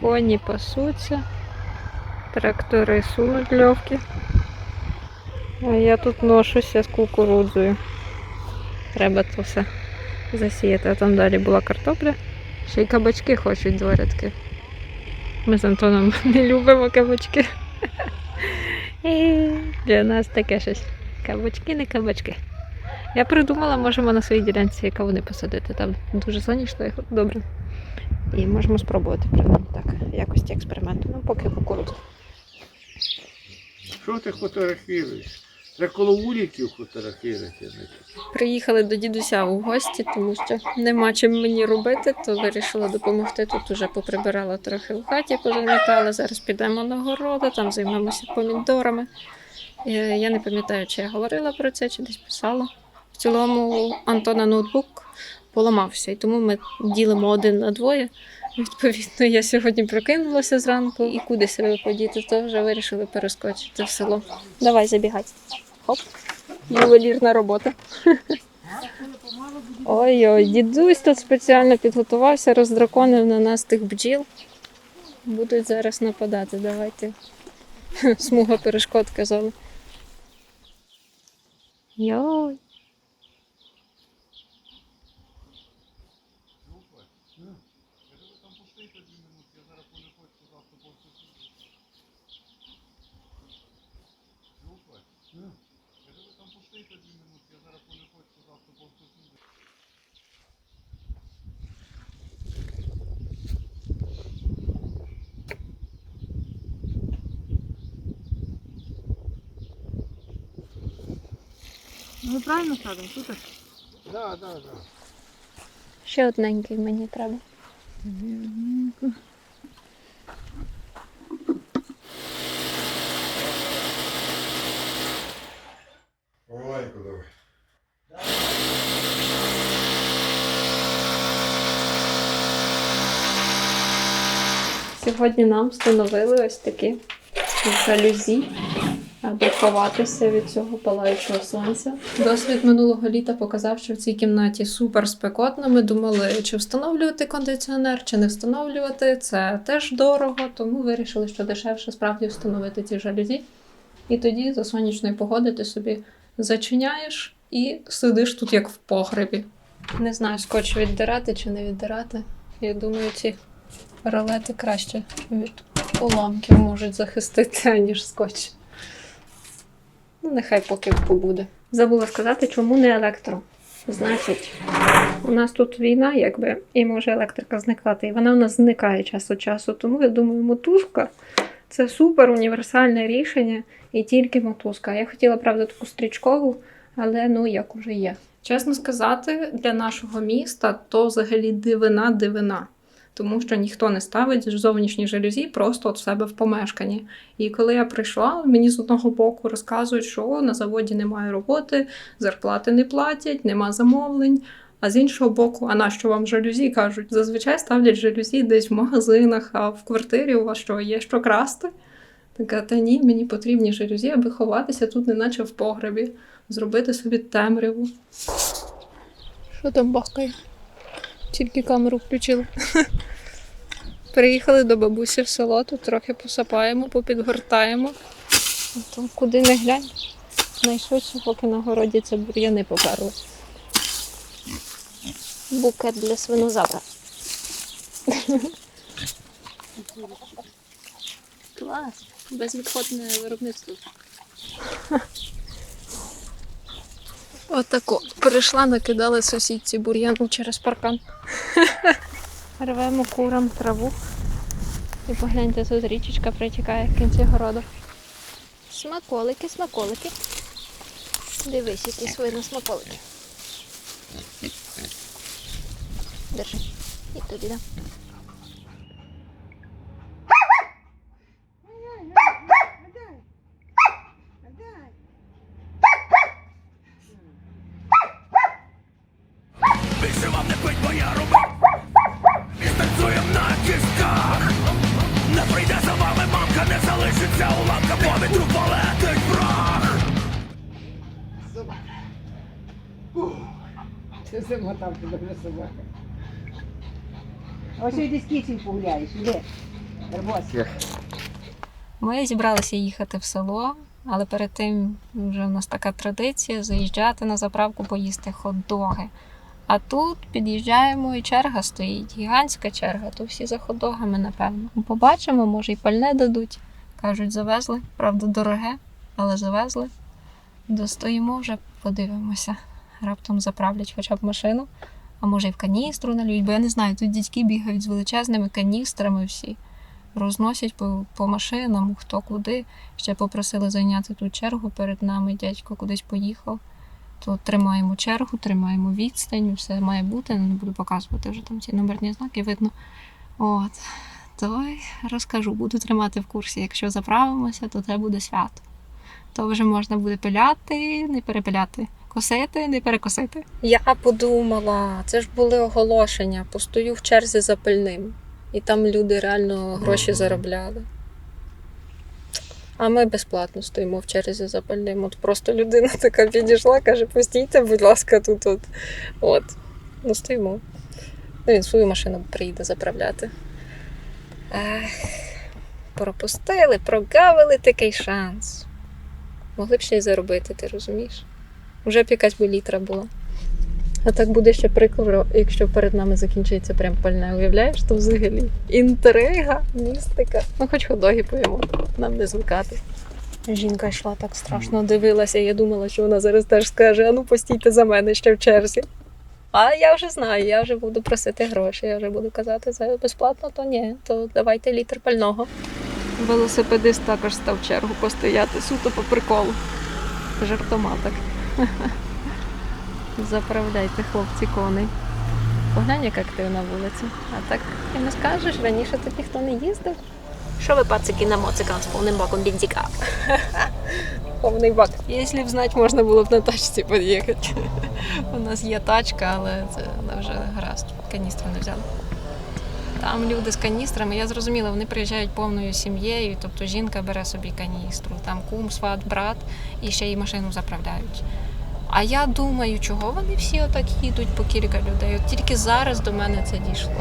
Коні пасуться. Трактори сунуть льовки. А я тут ношуся з кукурудзою. Треба це все засіяти. А там далі була картопля. Ще й кабачки хочуть два рядки. Ми з Антоном не любимо кабачки. І для нас таке щось. Кабачки, не кабачки. Я придумала, можемо на своїй ділянці кавуни посадити. Там дуже сонячно і добре. І можемо спробувати принаймні так, в якості експерименту. Ну, поки кукурудзу. Що ти фотографуєш? Треба коло вуликів фотографувати. Приїхали до дідуся у гості, тому що нема чим мені робити, то вирішила допомогти. Тут уже поприбирала трохи в хаті, позамітала. Зараз підемо на городи, там займемося помідорами. Е, Я не пам'ятаю, чи я говорила про це, чи десь писала. В цілому Антона ноутбук поламався, і тому ми ділимо один на двоє. Відповідно, я сьогодні прокинулася зранку і куди себе подіти, то вже вирішили перескочити в село. Давай забігай. Хоп. Ювелірна робота. Ой-ой, дідусь тут спеціально підготувався, роздраконив на нас тих бджіл. Будуть зараз нападати, давайте. Смуга перешкод казали. Йой. Ми правильно садимо? Тут Да, да, да. Ще одненький мені треба. Давай. Сьогодні нам встановили ось такі жалюзі, аби ховатися від цього палаючого сонця. Досвід минулого літа показав, що в цій кімнаті супер спекотно. Ми думали, чи встановлювати кондиціонер, чи не встановлювати. Це теж дорого, тому вирішили, що дешевше справді встановити ці жалюзі. І тоді за сонячної погоди ти собі зачиняєш і сидиш тут як в погребі. Не знаю, скотч віддирати чи не віддирати. Я думаю, ці ролети краще від уламків можуть захистити, аніж скотч. Ну, нехай поки побуде. Забула сказати, чому не електро. Значить, у нас тут війна, якби, і може електрика зникати. І вона у нас зникає час від часу. Тому я думаю, мотузка це супер універсальне рішення і тільки мотузка. Я хотіла, правда, таку стрічкову, але ну як уже є. Чесно сказати, для нашого міста то взагалі дивина дивина. Тому що ніхто не ставить зовнішні жалюзі просто от в себе в помешканні. І коли я прийшла, мені з одного боку розказують, що на заводі немає роботи, зарплати не платять, нема замовлень. А з іншого боку, а на що вам жалюзі кажуть? Зазвичай ставлять жалюзі десь в магазинах, а в квартирі у вас що є що красти? Така, та ні, мені потрібні жалюзі, аби ховатися тут, неначе в погребі, зробити собі темряву. Що там бахкає? Тільки камеру включила. Приїхали до бабусі в село, тут трохи посапаємо, попідгортаємо. А то куди не глянь. Найшвидше, поки на городі це бур'яни поперли. Букет для свинозавра. Клас! Безвідходне виробництво. Отако. Перейшла, накидали сусідці бур'яну через паркан. Рвемо курам траву. І погляньте, тут річечка протікає в кінці городу. Смаколики, смаколики. Дивись, які свино смаколики. Держи. І тобі дам. Не пить, бо я робив І станцюєм на кістках Не прийде за вами мамка, не залишиться уламка По вітру полетить прах Це замотав тебе вже собака. Ось йди з кицею погуляєш, іди. Ми зібралися їхати в село, але перед тим вже в нас така традиція заїжджати на заправку, поїсти хот-доги. А тут під'їжджаємо і черга стоїть, гігантська черга, то всі за хот-догами, напевно. Побачимо, може, і пальне дадуть. Кажуть, завезли. Правда, дороге, але завезли. Достоїмо вже, подивимося. Раптом заправлять хоча б машину, а може і в каністру нальють, бо я не знаю, тут дядьки бігають з величезними каністрами всі розносять по, по машинам, хто куди. Ще попросили зайняти тут чергу перед нами. Дядько кудись поїхав. То тримаємо чергу, тримаємо відстань, все має бути. Не буду показувати вже там ці номерні знаки, видно. От. То розкажу, буду тримати в курсі. Якщо заправимося, то це буде свято. То вже можна буде пиляти, не перепиляти. Косити, не перекосити. Я подумала, це ж були оголошення. Постою в черзі за пильним. І там люди реально гроші заробляли. А ми безплатно стоїмо в черзі за. От просто людина така підійшла, каже, постійте, будь ласка, тут от. От. Ну, стоїмо. Ну, він свою машину приїде заправляти. Ех, пропустили, прогавили такий шанс. Могли б ще й заробити, ти розумієш? Вже б якась би літра була. А так буде ще прикро, якщо перед нами закінчиться прям пальне. Уявляєш, то взагалі інтрига, містика. Ну, хоч ходоги поїмо, нам не звикати. Жінка йшла так страшно, дивилася. Я думала, що вона зараз теж скаже: а ну постійте за мене ще в черзі. А я вже знаю, я вже буду просити гроші, я вже буду казати, за безплатно, то ні, то давайте літр пального. Велосипедист також став чергу постояти суто по приколу. Жартома так. Заправляйте, хлопці, коней. Поглянь, як активна вулиця. А так ти не скажеш, раніше тут ніхто не їздив. Що ви пацики на моциках з повним баком бензика? Повний бак. Якщо б знати, можна було б на тачці під'їхати. У нас є тачка, але це вже гаразд. Каністру не взяли. Там люди з каністрами, я зрозуміла, вони приїжджають повною сім'єю, тобто жінка бере собі каністру, там кум, сват, брат і ще й машину заправляють. А я думаю, чого вони всі отак їдуть по кілька людей? От тільки зараз до мене це дійшло.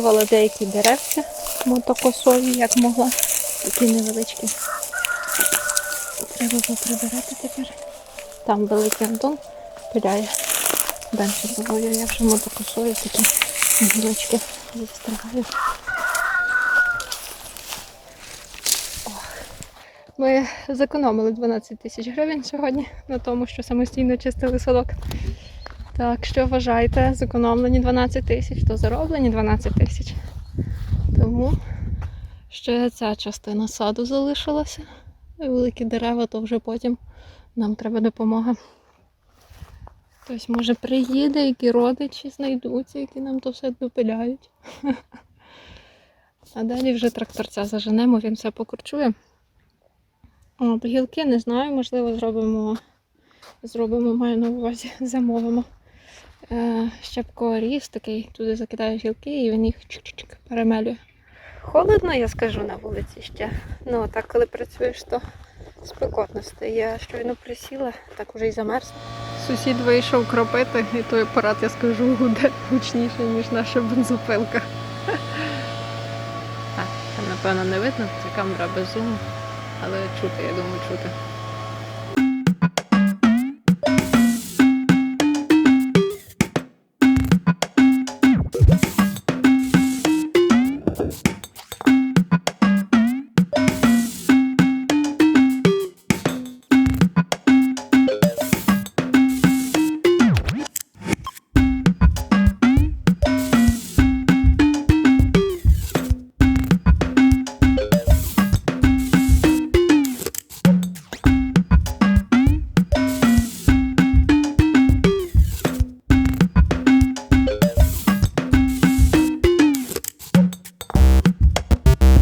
Спилювала деякі деревця мотокосові, як могла. Такі невеличкі. Треба поприбирати тепер. Там великий Антон пиляє. Далі собою я вже мотокосою такі гілочки відстригаю. Ми зекономили 12 тисяч гривень сьогодні на тому, що самостійно чистили садок. Так, що вважаєте, зекономлені 12 тисяч, то зароблені 12 тисяч. Тому ще ця частина саду залишилася. І великі дерева, то вже потім нам треба допомога. Хтось, може, приїде, які родичі знайдуться, які нам то все допиляють. А далі вже тракторця заженемо, він все покорчує. От, гілки не знаю, можливо, зробимо, зробимо, маю на увазі, замовимо щепкоріз такий, туди закидаєш гілки і він їх чик-чик перемелює. Холодно, я скажу на вулиці ще. Ну, так коли працюєш, то спекотно стає. Я щойно присіла, так уже й замерз. Сусід вийшов кропити, і той апарат, я скажу, гуде гучніше, ніж наша бензопилка. Так, там, напевно, не видно, це камера без зуму, але чути, я думаю, чути.